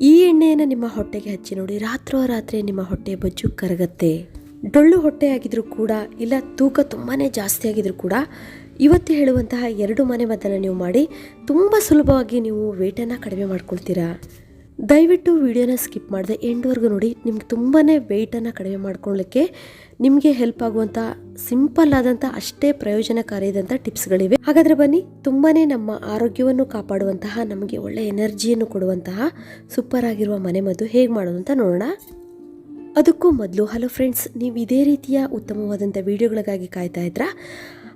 ಈ ಎಣ್ಣೆಯನ್ನು ನಿಮ್ಮ ಹೊಟ್ಟೆಗೆ ಹಚ್ಚಿ ನೋಡಿ, ರಾತ್ರೋರಾತ್ರಿ ನಿಮ್ಮ ಹೊಟ್ಟೆ ಬೊಜ್ಜು ಕರಗತ್ತೆ. ಡೊಳ್ಳು ಹೊಟ್ಟೆ ಆಗಿದ್ರೂ ಕೂಡ, ಇಲ್ಲ ತೂಕ ತುಂಬಾ ಜಾಸ್ತಿ ಆಗಿದ್ರೂ ಕೂಡ, ಇವತ್ತು ಹೇಳುವಂತಹ ಎರಡು ಮನೆ ಮದ್ದನ್ನು ನೀವು ಮಾಡಿ, ತುಂಬ ಸುಲಭವಾಗಿ ನೀವು ವೇಟನ್ನು ಕಡಿಮೆ ಮಾಡ್ಕೊಳ್ತೀರಾ. ದಯವಿಟ್ಟು ವಿಡಿಯೋನ ಸ್ಕಿಪ್ ಮಾಡಿದೆ ಎಂಡ್ವರೆಗೂ ನೋಡಿ, ನಿಮ್ಗೆ ತುಂಬಾ ವೆಯ್ಟನ್ನು ಕಡಿಮೆ ಮಾಡ್ಕೊಳ್ಳಿಕ್ಕೆ ನಿಮಗೆ ಹೆಲ್ಪ್ ಆಗುವಂಥ ಸಿಂಪಲ್ ಆದಂಥ ಅಷ್ಟೇ ಪ್ರಯೋಜನಕಾರಿಯಾದಂಥ ಟಿಪ್ಸ್ಗಳಿವೆ ಹಾಗಾದರೆ ಬನ್ನಿ ತುಂಬಾ ನಮ್ಮ ಆರೋಗ್ಯವನ್ನು ಕಾಪಾಡುವಂತಹ, ನಮಗೆ ಒಳ್ಳೆ ಎನರ್ಜಿಯನ್ನು ಕೊಡುವಂತಹ ಸೂಪರ್ ಆಗಿರುವ ಮನೆಮದ್ದು ಹೇಗೆ ಮಾಡೋದು ಅಂತ ನೋಡೋಣ. ಅದಕ್ಕೂ ಮೊದಲು ಹಲೋ ಫ್ರೆಂಡ್ಸ್ ನೀವು ಇದೇ ರೀತಿಯ ಉತ್ತಮವಾದಂಥ ವಿಡಿಯೋಗಳಿಗಾಗಿ ಕಾಯ್ತಾ ಇದ್ರಾ?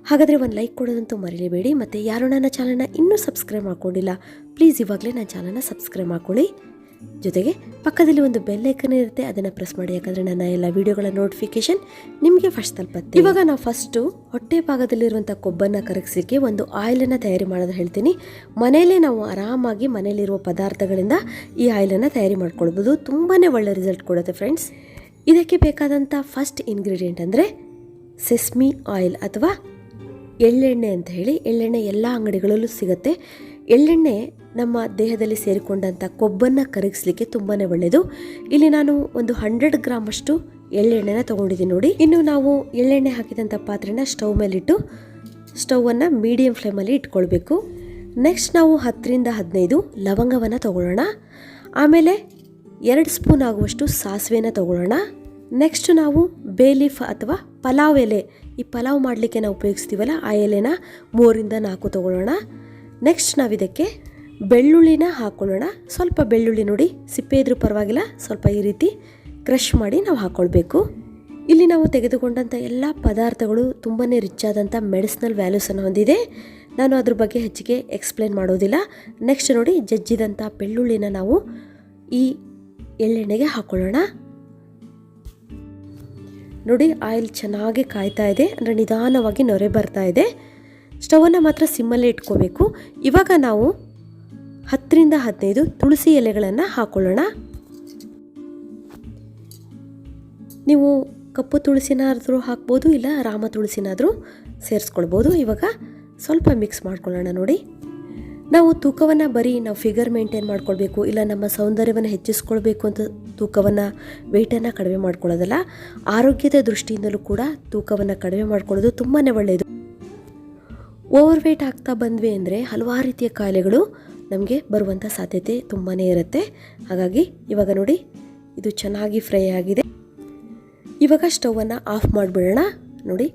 ಹಾಗಾದರೆ ಒಂದು ಲೈಕ್ ಕೊಡೋದಂತೂ ಮರಿಲೇಬೇಡಿ. ಮತ್ತು ಯಾರು ನನ್ನ ಚಾನಲ್ನ ಇನ್ನೂ ಸಬ್ಸ್ಕ್ರೈಬ್ ಮಾಡ್ಕೊಂಡಿಲ್ಲ ಪ್ಲೀಸ್ ಇವಾಗಲೇ ನನ್ನ ಚಾನಲ್ನ ಸಬ್ಸ್ಕ್ರೈಬ್ ಮಾಡ್ಕೊಳ್ಳಿ. ಜೊತೆಗೆ ಪಕ್ಕದಲ್ಲಿ ಒಂದು ಬೆಲ್ ಐಕನ್ ಇರುತ್ತೆ, ಅದನ್ನು ಪ್ರೆಸ್ ಮಾಡಿ, ಯಾಕಂದರೆ ನನ್ನ ಎಲ್ಲ ವಿಡಿಯೋಗಳ ನೋಟಿಫಿಕೇಶನ್ ನಿಮಗೆ ಫಸ್ಟ್ ತಲುಪತ್ತೆ. ಇವಾಗ ನಾವು ಫಸ್ಟು ಹೊಟ್ಟೆ ಭಾಗದಲ್ಲಿರುವಂಥ ಕೊಬ್ಬನ್ನು ಕರಗಿಸಲಿಕ್ಕೆ ಒಂದು ಆಯಿಲನ್ನು ತಯಾರಿ ಮಾಡೋದು ಹೇಳ್ತೀನಿ. ಮನೆಯಲ್ಲೇ ನಾವು ಆರಾಮಾಗಿ ಮನೆಯಲ್ಲಿರುವ ಪದಾರ್ಥಗಳಿಂದ ಈ ಆಯಿಲನ್ನು ತಯಾರಿ ಮಾಡ್ಕೊಳ್ಬೋದು. ತುಂಬಾ ಒಳ್ಳೆ ರಿಸಲ್ಟ್ ಕೊಡುತ್ತೆ ಫ್ರೆಂಡ್ಸ್ ಇದಕ್ಕೆ ಬೇಕಾದಂಥ ಫಸ್ಟ್ ಇಂಗ್ರೀಡಿಯೆಂಟ್ ಅಂದರೆ ಸೆಸ್ಮಿ ಆಯಿಲ್ ಅಥವಾ ಎಳ್ಳೆಣ್ಣೆ ಅಂತ ಹೇಳಿ, ಎಳ್ಳೆಣ್ಣೆ ಎಲ್ಲ ಅಂಗಡಿಗಳಲ್ಲೂ ಸಿಗುತ್ತೆ. ಎಳ್ಳೆಣ್ಣೆ ನಮ್ಮ ದೇಹದಲ್ಲಿ ಸೇರಿಕೊಂಡಂಥ ಕೊಬ್ಬನ್ನು ಕರಗಿಸ್ಲಿಕ್ಕೆ ತುಂಬಾ ಒಳ್ಳೆಯದು ಇಲ್ಲಿ ನಾನು ಒಂದು ಹಂಡ್ರೆಡ್ ಗ್ರಾಮ್ ಅಷ್ಟು ಎಳ್ಳೆಣ್ಣೆನ ತೊಗೊಂಡಿದ್ದೀನಿ ನೋಡಿ. ಇನ್ನು ನಾವು ಎಳ್ಳೆಣ್ಣೆ ಹಾಕಿದಂಥ ಪಾತ್ರೆನ ಸ್ಟವ್ ಮೇಲಿಟ್ಟು ಸ್ಟವನ್ನು ಮೀಡಿಯಂ ಫ್ಲೇಮಲ್ಲಿ ಇಟ್ಕೊಳ್ಬೇಕು. ನೆಕ್ಸ್ಟ್ ನಾವು ಹತ್ತರಿಂದ ಹದಿನೈದು ಲವಂಗವನ್ನು ತಗೊಳ್ಳೋಣ. ಆಮೇಲೆ ಎರಡು ಸ್ಪೂನ್ ಆಗುವಷ್ಟು ಸಾಸಿವೆನ ತಗೊಳ್ಳೋಣ. ನೆಕ್ಸ್ಟ್ ನಾವು ಬೇಲೀಫ್ ಅಥವಾ ಪಲಾವ್ ಎಲೆ. ಈ ಪಲಾವ್ ಮಾಡಲಿಕ್ಕೆ ನಾವು ಉಪಯೋಗಿಸ್ತೀವಲ್ಲ, ಆ ಎಲೆನ ಮೂರಿಂದ ನಾಲ್ಕು ತಗೊಳ್ಳೋಣ. ನೆಕ್ಸ್ಟ್ ನಾವು ಇದಕ್ಕೆ ಬೆಳ್ಳುಳ್ಳಿನ ಹಾಕ್ಕೊಳ್ಳೋಣ ಸ್ವಲ್ಪ ಬೆಳ್ಳುಳ್ಳಿ ನೋಡಿ ಸಿಪ್ಪೆ ಇದ್ರೂ ಪರವಾಗಿಲ್ಲ, ಸ್ವಲ್ಪ ಈ ರೀತಿ ಕ್ರಷ್ ಮಾಡಿ ನಾವು ಹಾಕ್ಕೊಳ್ಬೇಕು ಇಲ್ಲಿ ನಾವು ತೆಗೆದುಕೊಂಡಂಥ ಎಲ್ಲ ಪದಾರ್ಥಗಳು ತುಂಬಾ ರಿಚ್ ಆದಂಥ ಮೆಡಿಸಿನಲ್ ವ್ಯಾಲ್ಯೂಸನ್ನು ಹೊಂದಿದೆ. ನಾನು ಅದ್ರ ಬಗ್ಗೆ ಹೆಚ್ಚಿಗೆ ಎಕ್ಸ್ಪ್ಲೇನ್ ಮಾಡೋದಿಲ್ಲ. ನೆಕ್ಸ್ಟ್ ನೋಡಿ, ಜಜ್ಜಿದಂಥ ಬೆಳ್ಳುಳ್ಳಿನ ನಾವು ಈ ಎಳ್ಳೆಣ್ಣೆಗೆ ಹಾಕ್ಕೊಳ್ಳೋಣ ನೋಡಿ ಆಯಿಲ್ ಚೆನ್ನಾಗಿ ಕಾಯ್ತಾ ಇದೆ, ಅಂದರೆ ನಿಧಾನವಾಗಿ ನೊರೆ ಬರ್ತಾ ಇದೆ. ಸ್ಟವನ್ನು ಮಾತ್ರ ಸಿಮ್ಮಲ್ಲೇ ಇಟ್ಕೋಬೇಕು. ಇವಾಗ ನಾವು ಹತ್ತರಿಂದ ಹದಿನೈದು ತುಳಸಿ ಎಲೆಗಳನ್ನು ಹಾಕೊಳ್ಳೋಣ. ನೀವು ಕಪ್ಪು ತುಳಸಿನಾದರೂ ಹಾಕ್ಬೋದು, ಇಲ್ಲ ರಾಮ ತುಳಸಿನಾದರೂ ಸೇರಿಸ್ಕೊಳ್ಬೋದು. ಇವಾಗ ಸ್ವಲ್ಪ ಮಿಕ್ಸ್ ಮಾಡ್ಕೊಳ್ಳೋಣ ನೋಡಿ. ನಾವು ತೂಕವನ್ನು ಬರೀ ನಾವು ಫಿಗರ್ ಮೇಂಟೈನ್ ಮಾಡ್ಕೊಳ್ಬೇಕು, ಇಲ್ಲ ನಮ್ಮ ಸೌಂದರ್ಯವನ್ನು ಹೆಚ್ಚಿಸ್ಕೊಳ್ಬೇಕು ಅಂತ ತೂಕವನ್ನು ವೆಯ್ಟನ್ನು ಕಡಿಮೆ ಮಾಡ್ಕೊಳ್ಳೋದಲ್ಲ, ಆರೋಗ್ಯದ ದೃಷ್ಟಿಯಿಂದಲೂ ಕೂಡ ತೂಕವನ್ನು ಕಡಿಮೆ ಮಾಡ್ಕೊಳ್ಳೋದು ತುಂಬಾ ಒಳ್ಳೆಯದು ಓವರ್ ವೆಯ್ಟ್ ಆಗ್ತಾ ಬಂದ್ವಿ ಅಂದರೆ ಹಲವಾರು ರೀತಿಯ ಕಾಯಿಲೆಗಳು ನಮಗೆ ಬರುವಂಥ ಸಾಧ್ಯತೆ ತುಂಬಾ ಇರುತ್ತೆ. ಹಾಗಾಗಿ ಇವಾಗ ನೋಡಿ, ಇದು ಚೆನ್ನಾಗಿ ಫ್ರೈ ಆಗಿದೆ. ಇವಾಗ ಸ್ಟೌವನ್ನು ಆಫ್ ಮಾಡಿಬಿಡೋಣ. ನೋಡಿ,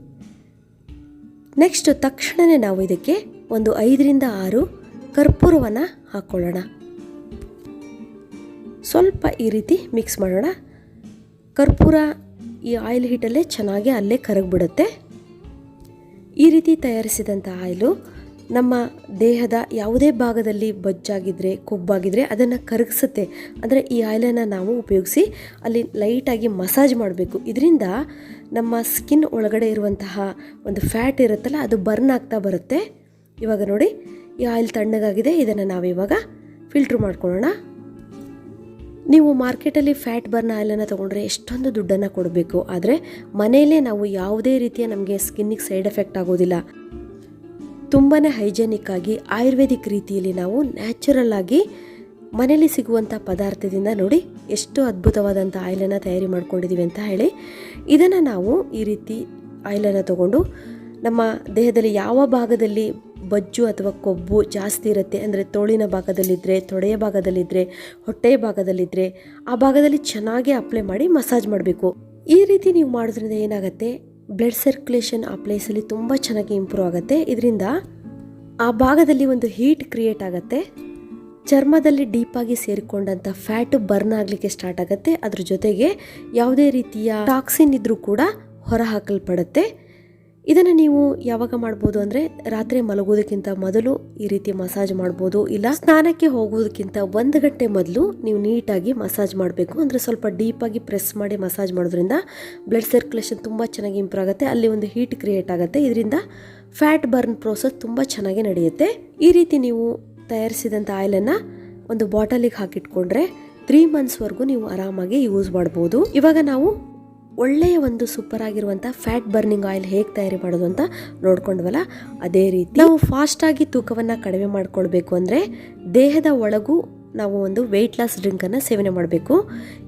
ನೆಕ್ಸ್ಟ್ ತಕ್ಷಣವೇ ನಾವು ಇದಕ್ಕೆ ಒಂದು ಐದರಿಂದ ಆರು ಕರ್ಪೂರವನ್ನು ಹಾಕ್ಕೊಳ್ಳೋಣ ಸ್ವಲ್ಪ ಈ ರೀತಿ ಮಿಕ್ಸ್ ಮಾಡೋಣ. ಕರ್ಪೂರ ಈ ಆಯಿಲ್ ಹೀಟಲ್ಲೇ ಚೆನ್ನಾಗಿ ಅಲ್ಲೇ ಕರಗಿಬಿಡುತ್ತೆ. ಈ ರೀತಿ ತಯಾರಿಸಿದಂಥ ಆಯಿಲು ನಮ್ಮ ದೇಹದ ಯಾವುದೇ ಭಾಗದಲ್ಲಿ ಬಜ್ಜಾಗಿದ್ದರೆ ಕೊಬ್ಬಾಗಿದ್ದರೆ ಅದನ್ನು ಕರಗಿಸುತ್ತೆ. ಅಂದರೆ ಈ ಆಯಿಲನ್ನು ನಾವು ಉಪಯೋಗಿಸಿ ಅಲ್ಲಿ ಲೈಟಾಗಿ ಮಸಾಜ್ ಮಾಡಬೇಕು. ಇದರಿಂದ ನಮ್ಮ ಸ್ಕಿನ್ ಒಳಗಡೆ ಇರುವಂತಹ ಒಂದು ಫ್ಯಾಟ್ ಇರುತ್ತಲ್ಲ, ಅದು ಬರ್ನ್ ಆಗ್ತಾ ಬರುತ್ತೆ. ಇವಾಗ ನೋಡಿ, ಈ ಆಯಿಲ್ ತಣ್ಣಗಾಗಿದೆ, ಇದನ್ನು ನಾವು ಇವಾಗ ಫಿಲ್ಟ್ರ್ ಮಾಡ್ಕೊಳ್ಳೋಣ. ನೀವು ಮಾರ್ಕೆಟಲ್ಲಿ ಫ್ಯಾಟ್ ಬರ್ನ್ ಆಯಿಲನ್ನು ತೊಗೊಂಡ್ರೆ ಎಷ್ಟೊಂದು ದುಡ್ಡನ್ನು ಕೊಡಬೇಕು. ಆದರೆ ಮನೆಯಲ್ಲೇ ನಾವು ಯಾವುದೇ ರೀತಿಯ ನಮಗೆ ಸ್ಕಿನ್ನಿಗೆ ಸೈಡ್ ಎಫೆಕ್ಟ್ ಆಗೋದಿಲ್ಲ. ತುಂಬಾ ಹೈಜೆನಿಕ್ ಆಗಿ ಆಯುರ್ವೇದಿಕ್ ರೀತಿಯಲ್ಲಿ ನಾವು ನ್ಯಾಚುರಲ್ ಆಗಿ ಮನೇಲಿ ಸಿಗುವಂಥ ಪದಾರ್ಥದಿಂದ ನೋಡಿ ಎಷ್ಟು ಅದ್ಭುತವಾದಂಥ ಆಯಿಲನ್ನು ತಯಾರಿ ಮಾಡ್ಕೊಂಡಿದ್ದೀವಿ ಅಂತ ಹೇಳಿ ಇದನ್ನು ನಾವು ಈ ರೀತಿ ಆಯಿಲನ್ನು ತಗೊಂಡು ನಮ್ಮ ದೇಹದಲ್ಲಿ ಯಾವ ಭಾಗದಲ್ಲಿ ಬಜ್ಜು ಅಥವಾ ಕೊಬ್ಬು ಜಾಸ್ತಿ ಇರುತ್ತೆ ಅಂದರೆ ತೋಳಿನ ಭಾಗದಲ್ಲಿದ್ದರೆ ತೊಡೆಯ ಭಾಗದಲ್ಲಿದ್ದರೆ ಹೊಟ್ಟೆಯ ಭಾಗದಲ್ಲಿದ್ದರೆ ಆ ಭಾಗದಲ್ಲಿ ಚೆನ್ನಾಗಿ ಅಪ್ಲೈ ಮಾಡಿ ಮಸಾಜ್ ಮಾಡಬೇಕು. ಈ ರೀತಿ ನೀವು ಮಾಡೋದ್ರಿಂದ ಏನಾಗುತ್ತೆ? ಬ್ಲಡ್ ಸರ್ಕ್ಯುಲೇಷನ್ ಆ ಪ್ಲೇಸಲ್ಲಿ ತುಂಬ ಚೆನ್ನಾಗಿ ಇಂಪ್ರೂವ್ ಆಗುತ್ತೆ. ಇದರಿಂದ ಆ ಭಾಗದಲ್ಲಿ ಒಂದು ಹೀಟ್ ಕ್ರಿಯೇಟ್ ಆಗುತ್ತೆ. ಚರ್ಮದಲ್ಲಿ ಡೀಪಾಗಿ ಸೇರಿಕೊಂಡಂಥ ಫ್ಯಾಟು ಬರ್ನ್ ಆಗಲಿಕ್ಕೆ ಸ್ಟಾರ್ಟ್ ಆಗುತ್ತೆ. ಅದ್ರ ಜೊತೆಗೆ ಯಾವುದೇ ರೀತಿಯ ಟಾಕ್ಸಿನ್ ಇದ್ದರೂ ಕೂಡ ಹೊರ ಹಾಕಲ್ಪಡುತ್ತೆ ಇದನ್ನು ನೀವು ಯಾವಾಗ ಮಾಡ್ಬೋದು ಅಂದರೆ ರಾತ್ರಿ ಮಲಗೋದಕ್ಕಿಂತ ಮೊದಲು ಈ ರೀತಿ ಮಸಾಜ್ ಮಾಡ್ಬೋದು. ಇಲ್ಲ ಸ್ನಾನಕ್ಕೆ ಹೋಗೋದಕ್ಕಿಂತ ಒಂದು ಗಂಟೆ ಮೊದಲು ನೀವು ನೀಟಾಗಿ ಮಸಾಜ್ ಮಾಡಬೇಕು. ಅಂದರೆ ಸ್ವಲ್ಪ ಡೀಪಾಗಿ ಪ್ರೆಸ್ ಮಾಡಿ ಮಸಾಜ್ ಮಾಡೋದ್ರಿಂದ ಬ್ಲಡ್ ಸರ್ಕ್ಯುಲೇಷನ್ ತುಂಬ ಚೆನ್ನಾಗಿ ಇಂಪ್ರೂವ್ ಆಗುತ್ತೆ. ಅಲ್ಲಿ ಒಂದು ಹೀಟ್ ಕ್ರಿಯೇಟ್ ಆಗುತ್ತೆ. ಇದರಿಂದ ಫ್ಯಾಟ್ ಬರ್ನ್ ಪ್ರೋಸೆಸ್ ತುಂಬ ಚೆನ್ನಾಗಿ ನಡೆಯುತ್ತೆ. ಈ ರೀತಿ ನೀವು ತಯಾರಿಸಿದಂಥ ಆಯಿಲನ್ನು ಒಂದು ಬಾಟಲಿಗೆ ಹಾಕಿಟ್ಕೊಂಡ್ರೆ ತ್ರೀ ಮಂತ್ಸ್ವರೆಗೂ ನೀವು ಆರಾಮಾಗಿ ಯೂಸ್ ಮಾಡ್ಬೋದು. ಇವಾಗ ನಾವು ಒಳ್ಳೆಯ ಒಂದು ಸೂಪರ್ ಆಗಿರುವಂಥ ಫ್ಯಾಟ್ ಬರ್ನಿಂಗ್ ಆಯಿಲ್ ಹೇಗೆ ತಯಾರಿ ಮಾಡೋದು ಅಂತ ನೋಡ್ಕೊಂಡ್ವಲ್ಲ? ಅದೇ ರೀತಿ ನಾವು ಫಾಸ್ಟಾಗಿ ತೂಕವನ್ನು ಕಡಿಮೆ ಮಾಡ್ಕೊಳ್ಬೇಕು ಅಂದರೆ ದೇಹದ ಒಳಗೂ ನಾವು ಒಂದು ವೆಯ್ಟ್ ಲಾಸ್ ಡ್ರಿಂಕನ್ನು ಸೇವನೆ ಮಾಡಬೇಕು.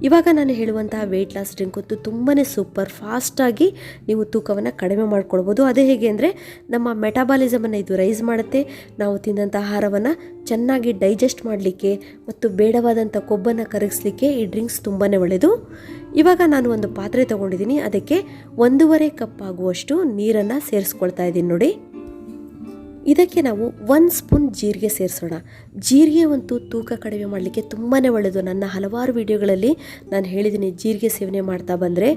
ಇವಾಗ ನಾನು ಹೇಳುವಂತಹ ವೆಯ್ಟ್ ಲಾಸ್ ಡ್ರಿಂಕ್ ಅಂತೂ ತುಂಬಾ ಸೂಪರ್ ಫಾಸ್ಟಾಗಿ ನೀವು ತೂಕವನ್ನು ಕಡಿಮೆ ಮಾಡ್ಕೊಳ್ಬೋದು. ಅದೇ ಹೇಗೆ ಅಂದರೆ ನಮ್ಮ ಮೆಟಾಬಾಲಿಸಮನ್ನು ಇದು ರೈಸ್ ಮಾಡುತ್ತೆ. ನಾವು ತಿಂದಂಥ ಆಹಾರವನ್ನು ಚೆನ್ನಾಗಿ ಡೈಜೆಸ್ಟ್ ಮಾಡಲಿಕ್ಕೆ ಮತ್ತು ಬೇಡವಾದಂಥ ಕೊಬ್ಬನ್ನು ಕರಗಿಸ್ಲಿಕ್ಕೆ ಈ ಡ್ರಿಂಕ್ಸ್ ತುಂಬಾ ಒಳ್ಳೆಯದು ಇವಾಗ ನಾನು ಒಂದು ಪಾತ್ರೆ ತೊಗೊಂಡಿದ್ದೀನಿ. ಅದಕ್ಕೆ ಒಂದೂವರೆ ಕಪ್ ಆಗುವಷ್ಟು ನೀರನ್ನು ಸೇರಿಸ್ಕೊಳ್ತಾ ಇದ್ದೀನಿ ನೋಡಿ. ಇದಕ್ಕೆ ನಾವು ಒಂದು ಸ್ಪೂನ್ ಜೀರಿಗೆ ಸೇರಿಸೋಣ. ಜೀರಿಗೆ ಅಂತೂ ತೂಕ ಕಡಿಮೆ ಮಾಡಲಿಕ್ಕೆ ತುಂಬಾ ಒಳ್ಳೆಯದು ನನ್ನ ಹಲವಾರು ವಿಡಿಯೋಗಳಲ್ಲಿ ನಾನು ಹೇಳಿದ್ದೀನಿ ಜೀರಿಗೆ ಸೇವನೆ ಮಾಡ್ತಾ ಬಂದರೆ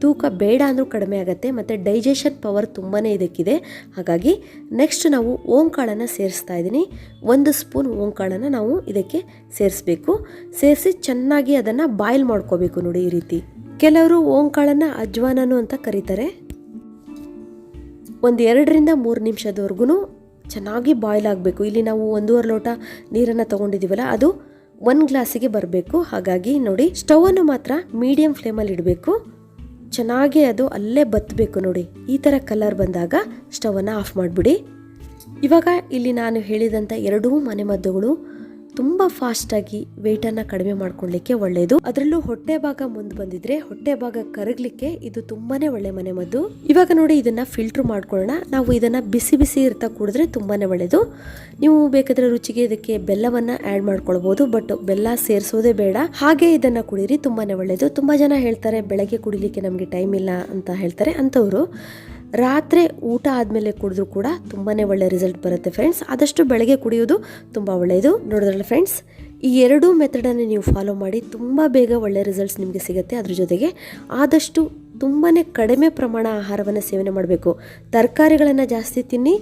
ತೂಕ ಬೇಡ ಅಂದರೂ ಕಡಿಮೆ ಆಗುತ್ತೆ, ಮತ್ತು ಡೈಜೆಷನ್ ಪವರ್ ತುಂಬಾ ಇದಕ್ಕಿದೆ. ಹಾಗಾಗಿ ನೆಕ್ಸ್ಟ್ ನಾವು ಓಂಕಾಳನ್ನು ಸೇರಿಸ್ತಾ ಇದ್ದೀನಿ. ಒಂದು ಸ್ಪೂನ್ ಓಂಕಾಳನ್ನು ನಾವು ಇದಕ್ಕೆ ಸೇರಿಸ್ಬೇಕು. ಸೇರಿಸಿ ಚೆನ್ನಾಗಿ ಅದನ್ನು ಬಾಯ್ಲ್ ಮಾಡ್ಕೋಬೇಕು ನೋಡಿ ಈ ರೀತಿ. ಕೆಲವರು ಓಂಕಾಳನ್ನು ಅಜ್ವಾನನು ಅಂತ ಕರೀತಾರೆ. ಒಂದು ಎರಡರಿಂದ ಮೂರು ನಿಮಿಷದವರೆಗೂ ಚೆನ್ನಾಗಿ ಬಾಯ್ಲ್ ಆಗಬೇಕು. ಇಲ್ಲಿ ನಾವು ಒಂದೂವರೆ ಲೋಟ ನೀರನ್ನು ತೊಗೊಂಡಿದ್ದೀವಲ್ಲ ಅದು ಒಂದು ಗ್ಲಾಸಿಗೆ ಬರಬೇಕು. ಹಾಗಾಗಿ ನೋಡಿ ಸ್ಟವನ್ನು ಮಾತ್ರ ಮೀಡಿಯಂ ಫ್ಲೇಮಲ್ಲಿ ಇಡಬೇಕು. ಚೆನ್ನಾಗಿ ಅದು ಅಲ್ಲೇ ಬತ್ತಬೇಕು ನೋಡಿ. ಈ ಥರ ಕಲರ್ ಬಂದಾಗ ಸ್ಟವನ್ನು ಆಫ್ ಮಾಡಿಬಿಡಿ. ಇವಾಗ ಇಲ್ಲಿ ನಾನು ಹೇಳಿದಂಥ ಎರಡೂ ಮನೆಮದ್ದುಗಳು ತುಂಬ ಫಾಸ್ಟಾಗಿ ವೆಯ್ಟನ್ನು ಕಡಿಮೆ ಮಾಡ್ಕೊಳ್ಳಿಕ್ಕೆ ಒಳ್ಳೆಯದು ಅದರಲ್ಲೂ ಹೊಟ್ಟೆ ಭಾಗ ಮುಂದೆ ಬಂದಿದ್ರೆ ಹೊಟ್ಟೆ ಭಾಗ ಕರಗಲಿಕ್ಕೆ ಇದು ತುಂಬಾನೇ ಒಳ್ಳೆ ಮನೆಮದ್ದು ಇವಾಗ ನೋಡಿ ಇದನ್ನ ಫಿಲ್ಟರ್ ಮಾಡ್ಕೊಳ್ಳೋಣ. ನಾವು ಇದನ್ನ ಬಿಸಿ ಬಿಸಿ ಇರ್ತಾ ಕುಡಿದ್ರೆ ತುಂಬಾನೇ ಒಳ್ಳೆಯದು ನೀವು ಬೇಕಾದ್ರೆ ರುಚಿಗೆ ಇದಕ್ಕೆ ಬೆಲ್ಲವನ್ನ ಆ್ಯಡ್ ಮಾಡ್ಕೊಳ್ಬಹುದು ಬಟ್ ಬೆಲ್ಲ ಸೇರಿಸೋದೇ ಬೇಡ. ಹಾಗೆ ಇದನ್ನ ಕುಡೀರಿ, ತುಂಬಾನೇ ಒಳ್ಳೆಯದು ತುಂಬಾ ಜನ ಹೇಳ್ತಾರೆ, ಬೆಳಗ್ಗೆ ಕುಡಿಲಿಕ್ಕೆ ನಮಗೆ ಟೈಮ್ ಇಲ್ಲ ಅಂತ ಹೇಳ್ತಾರೆ ಅಂಥವ್ರು ರಾತ್ರಿ ಊಟ ಆದಮೇಲೆ ಕುಡಿದ್ರೂ ಕೂಡ ತುಂಬಾ ಒಳ್ಳೆ ರಿಸಲ್ಟ್ ಬರುತ್ತೆ ಫ್ರೆಂಡ್ಸ್ ಆದಷ್ಟು ಬೆಳಗ್ಗೆ ಕುಡಿಯೋದು ತುಂಬ ಒಳ್ಳೆಯದು ನೋಡಿದ್ರಲ್ಲ ಫ್ರೆಂಡ್ಸ್ ಈ ಎರಡೂ ಮೆಥಡನ್ನು ನೀವು ಫಾಲೋ ಮಾಡಿ ತುಂಬ ಬೇಗ ಒಳ್ಳೆ ರಿಸಲ್ಟ್ಸ್ ನಿಮಗೆ ಸಿಗುತ್ತೆ. ಅದ್ರ ಜೊತೆಗೆ ಆದಷ್ಟು ತುಂಬಾ ಕಡಿಮೆ ಪ್ರಮಾಣ ಆಹಾರವನ್ನು ಸೇವನೆ ಮಾಡಬೇಕು. ತರಕಾರಿಗಳನ್ನು ಜಾಸ್ತಿ ತಿನ್ನಿ,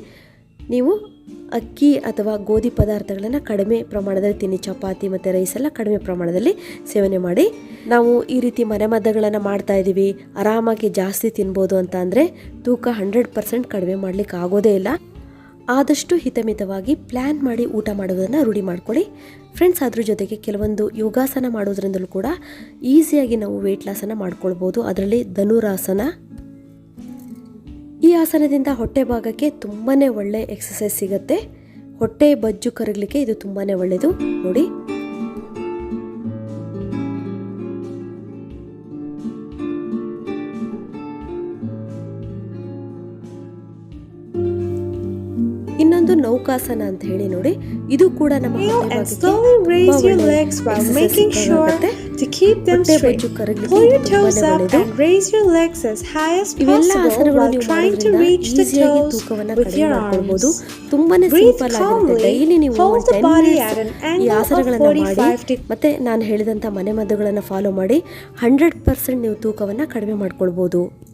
ನೀವು ಅಕ್ಕಿ ಅಥವಾ ಗೋಧಿ ಪದಾರ್ಥಗಳನ್ನು ಕಡಿಮೆ ಪ್ರಮಾಣದಲ್ಲಿ ತಿನ್ನಿ. ಚಪಾತಿ ಮತ್ತು ರೈಸ್ ಎಲ್ಲ ಕಡಿಮೆ ಪ್ರಮಾಣದಲ್ಲಿ ಸೇವನೆ ಮಾಡಿ. ನಾವು ಈ ರೀತಿ ಮನೆಮದ್ದುಗಳನ್ನು ಮಾಡ್ತಾ ಇದ್ದೀವಿ ಆರಾಮಾಗಿ ಜಾಸ್ತಿ ತಿನ್ಬೋದು ಅಂತ ಅಂದರೆ ತೂಕ ಹಂಡ್ರೆಡ್ ಪರ್ಸೆಂಟ್ ಕಡಿಮೆ ಮಾಡಲಿಕ್ಕೆ ಆಗೋದೇ ಇಲ್ಲ. ಆದಷ್ಟು ಹಿತಮಿತವಾಗಿ ಪ್ಲ್ಯಾನ್ ಮಾಡಿ ಊಟ ಮಾಡೋದನ್ನು ರೂಢಿ ಮಾಡ್ಕೊಳ್ಳಿ. ಫ್ರೆಂಡ್ಸ್ ಅದ್ರ ಜೊತೆಗೆ ಕೆಲವೊಂದು ಯೋಗಾಸನ ಮಾಡೋದ್ರಿಂದಲೂ ಕೂಡ ಈಸಿಯಾಗಿ ನಾವು ವೆಯ್ಟ್ ಲಾಸನ್ನು ಮಾಡ್ಕೊಳ್ಬೋದು. ಅದರಲ್ಲಿ ಧನುರಾಸನ ಈ ಆಸನದಿಂದ ಹೊಟ್ಟೆ ಭಾಗಕ್ಕೆ ತುಂಬಾ ಒಳ್ಳೆ ಎಕ್ಸಸೈಸ್ ಸಿಗುತ್ತೆ. ಹೊಟ್ಟೆ ಬಜ್ಜು ಕರಗಲಿಕ್ಕೆ ಇದು ತುಂಬಾ ಒಳ್ಳೆಯದು ನೋಡಿ. ಯೋಗಾಸನ ಅಂತ ಹೇಳಿ ನೋಡಿ ಇದು ಕೂಡ ರೇಸ್ ತುಂಬಾನೇ ನೀವು ಮತ್ತೆ ನಾನು ಹೇಳಿದಂತ ಮನೆಮದ್ದುಗಳನ್ನು ಫಾಲೋ ಮಾಡಿ 100% ನೀವು ತೂಕವನ್ನ ಕಡಿಮೆ ಮಾಡ್ಕೊಳ್ಬಹುದು